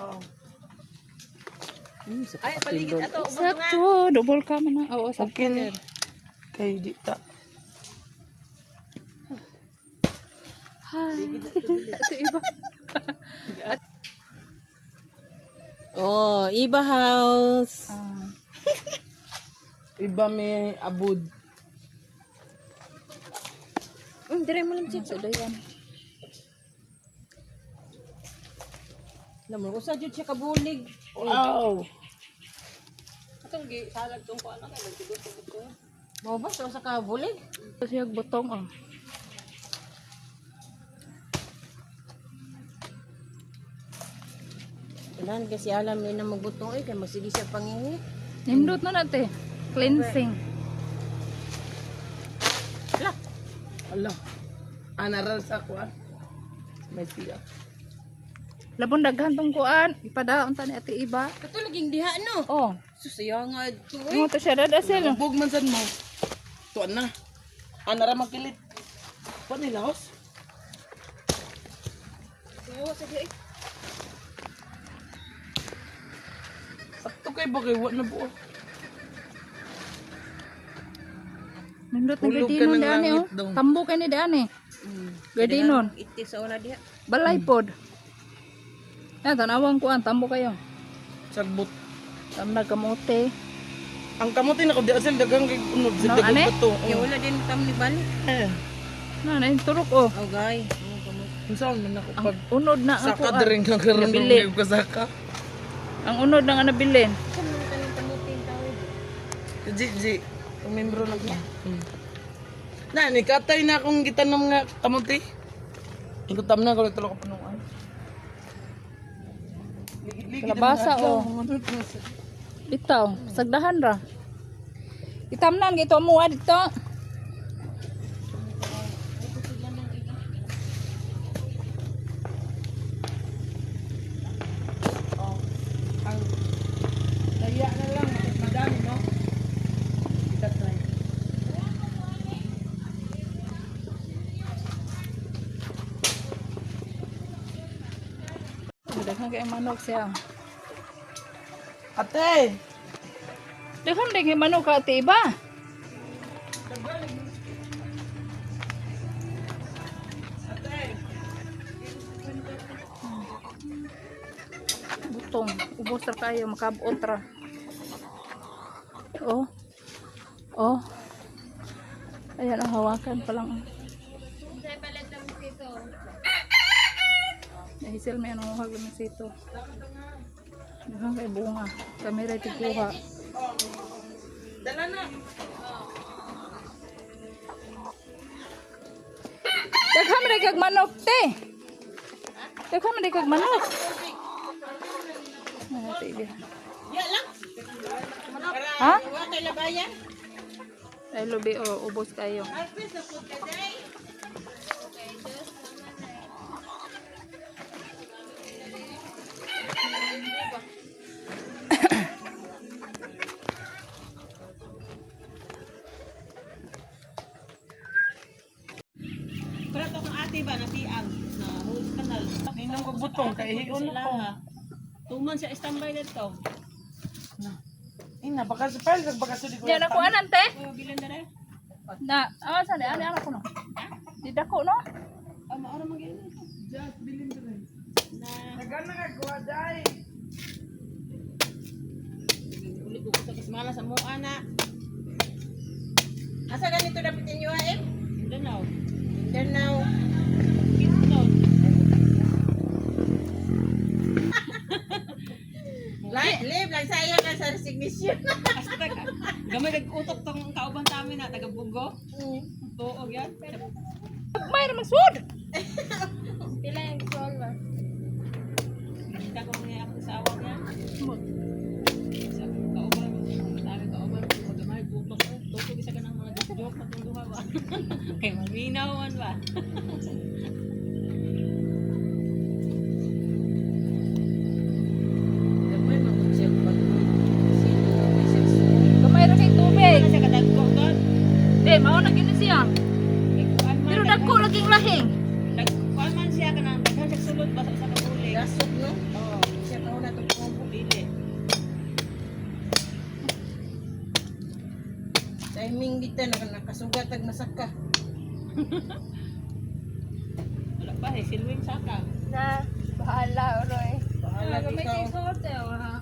Oh. Sa Ay, paligid ato. Sakto, double ka man na. Oo, sakto. Okay. Kay di ta. Hi. Ito iba. Oh, Iba House. Ah, Iba may abud. Mm, dire mo lang siya. sa dayan. Alam mo, kung sa jud siya kabulig. Wow. Atong gi salag tong kuan na kay nagtugod ko. Mo ba sa sa kabulig? Ito siya butong oh. Kailangan kasi alam niya na magbutong eh, kaya magsige siya pangingi. Nindot na natin. Cleansing. Ala, Ala. Anaral sa ko ah. May siya. Labon daghan tong kuan. Ipadaon ta ni ate iba. kato laging diha no. Oh. Susaya nga ito eh. Mo to siya dadasil. Bug man sad mo. Tuan na. Anara makilit. Pa nila house. Oo, sige. Sakto kay bagay wa na buo. Nindot na ka ng di ani oh. Tambo kay ni di ani. Mm. Gardinon. Iti sa una diha. Balay pod. Ya, tanawang kuan tambo kayo. Sagbot. Tamdag kamote. Ang kamote na ko di asal dagang kay unod sa No, dagang ane? bato. Kaya wala din tam ni balik. Eh. Na na turok oh. Oh, guy. Oo, kamot. Unsa man ako pag Unod na ang saka kuan. diri nga karon ng ko saka. Ang unod na nga nabilin. Ji ji. Ang membro na ko. Hmm. Na ni katay na akong gitanong nga kamote. Ikutam na ko tulo ka panuan. Kalabasa oh. Bitaw, sagdahan ra. Itamnan gito mo dito. Oh. Ang daya na lang madami no. Kita try. Daghan kay manok siya. Ate, Daghan din kay manok ka ate iba. Butong, ubos ra kayo makabot ra. Oh. Oh. Ayan ang hawakan pa lang. Nahisil may anong huwag naman sito. Daghan kay bunga. Kamera tikuha. dala na. Daghan man kag manok te. Daghan man kag manok. Ano te ibi? Ya lang. Ha? Kay labayan. Ay lubi o ubos kayo. Harvest na food ka Sila ko. Tuman siya standby dito. Ina baka sa file baka sa di ko. Yan ako anan te. Bilan na rin. Na, awan sa ani anak ko no. Di dako no. Ah, maara magin. Just bilin dire. Na Nagana ka kuha dai. ulit ko sa kasmana sa mua na. Asa ganito dapat inyo eh? Mindanao. Mindanao. Hasta ka. Gamay nag-utok tong kauban sa amin na taga Bugo. Tuog yan. May ra magsud. Pila yung solver? Hindi ko mga ako sa awang yan. Sa kauban. Sabi kauban. Magamay butok ko. Tutok isa ka ng mga joke na itong duha ba. Kay maminawan ba. lahing. Nagkuhan man siya ka ng daghan siya sulod ba sa usa ka bulig. Gasok no? Oo. Siya tao na itong kumbo dili. Timing dito na nakasugat ag masaka. Wala pa eh, silwing saka. Na, bahala oroy. Bahala ah, ikaw. Gamay kayo sorte o ha?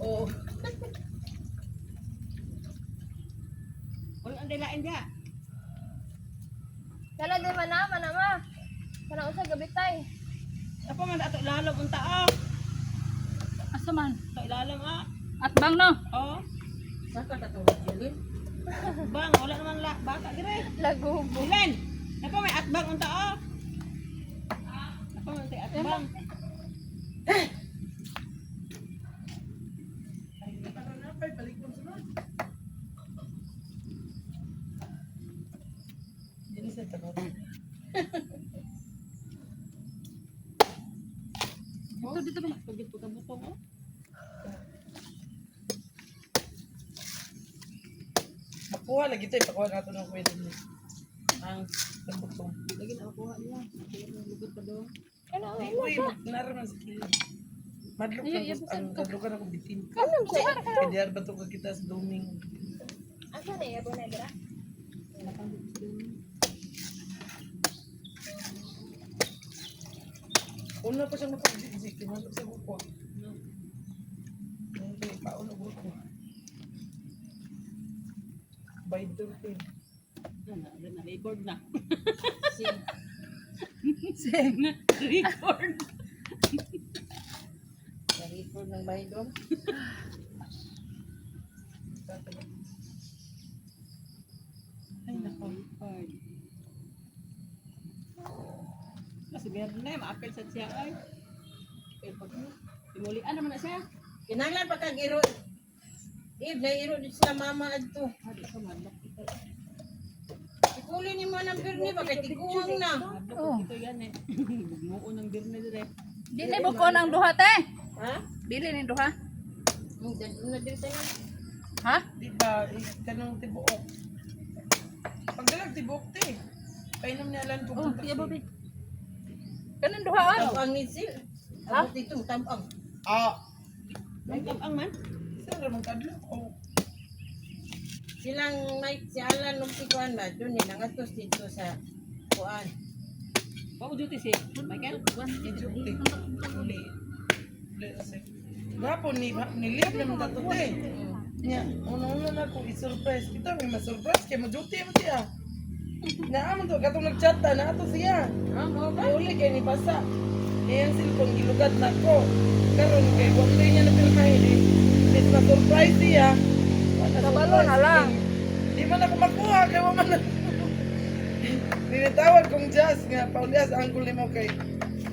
Oo. Wala ang dilain dyan. Gabitay. Apa man ato ilalom unta ah. Asa man? Ato ilalom ah. At bang no? Oh, Saka katulad yun. bang wala naman la bata dire. Lagubo. Dilen. Apa may atbang unta ah. Apa man tay atbang. Dili sa tagot. Dito dito ba? Pagit po oh. Makuha lagi tayo. Pakuha nato ng pwede ni. Ang tabutong. Lagi na makuha niya. Lugod pa doon. Kana Uy, naraman sa kilo. Madlok ka ko. Ang kadlukan ako bitin. Kanang siya. Kaya ba to kita sa doming. Asa na yabo na dira? Una pa siya mapag-zik. Kimalok sa buko. Okay, pauna buko. By the way. Na, na, na, record na. Sin. record. Naripod ng baydong. Ay, nako. Kasi meron na, maapel sa siya ay. Eh, pag Imulian naman na siya. Kinanglan pa kag iro. Ib, na iro dito sa mama adto. Hadi ka man. Ikuli ni mo ng birni ba kay tiguang na. Oh. Ito yan eh. Bugnuon ng birne dire. Dili buko ng duha te. Ha? Dili ni duha. Ang na dito na. Ha? Di ba, eh, kanong tibuok. Pag dalag tibuok, te. Painom niya lang kung Oh, iya babi. Kanan duha on. Tabang ni sil. Abot dito tabang. Ah, Ang ang man. isa ramang kadlo. Oh, Silang may si Alan nung tikuan ba doon ni nangatos dito sa kuan. Pao duty si Michael. idiot, te. Uli. Gapon, ni, nilip naman ka to, te. Nya, una-una na ako i-surprise. Kita, may ma-surprise. Kaya ma-duty mo siya. Naaman to, katong nag-chat ta, na ato siya. Ah, mo ba? Ay, uli kay ni Pasa. Ayan cellphone, gilugad na ko. Karon kay wag na niya na pirmahin eh. Bis na surprise siya. Kabalo na lang. Di man ako makuha, kay wa man. Ninitawag kong Jazz nga, Paulias, angkol ni mo kay.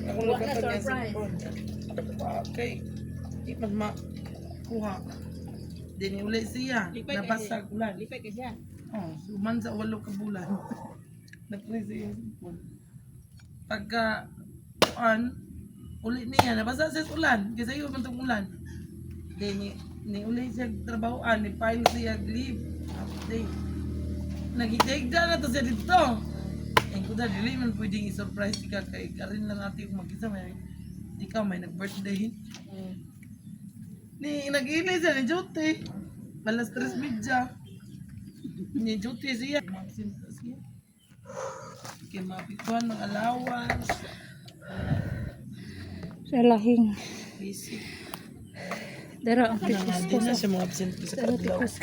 Ako lugat na niya cellphone. Okay. Di man makuha. Di ni uli siya. Nabasag ulan. Lipay kay siya. Oh, suman sa walo ka bulan. Siya yung cellphone. Pagka, kuan, uli niya, nabasa sa ulan. Kasi yun man ulan. Di ni, ni uli siya trabahoan, ni file siya leave. Update. Nagigayda na to siya dito. Ang kuda, dili man pwedeng i-surprise ka kay Karin lang ate kung mag-isa may ikaw may nag-birthday. Ni nag-ili siya ni Jote. Balas tres medya. Ni Jote siya. Magsinta siya. Kaya mapituan ng allowance. Sa lahing. Dara ang Hindi na siya mga absent sa kadlaw. tikus.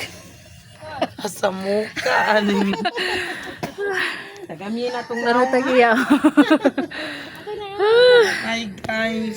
Asa mo ka, ano yun? Tagami na tong Dara tagiya. Hi guys.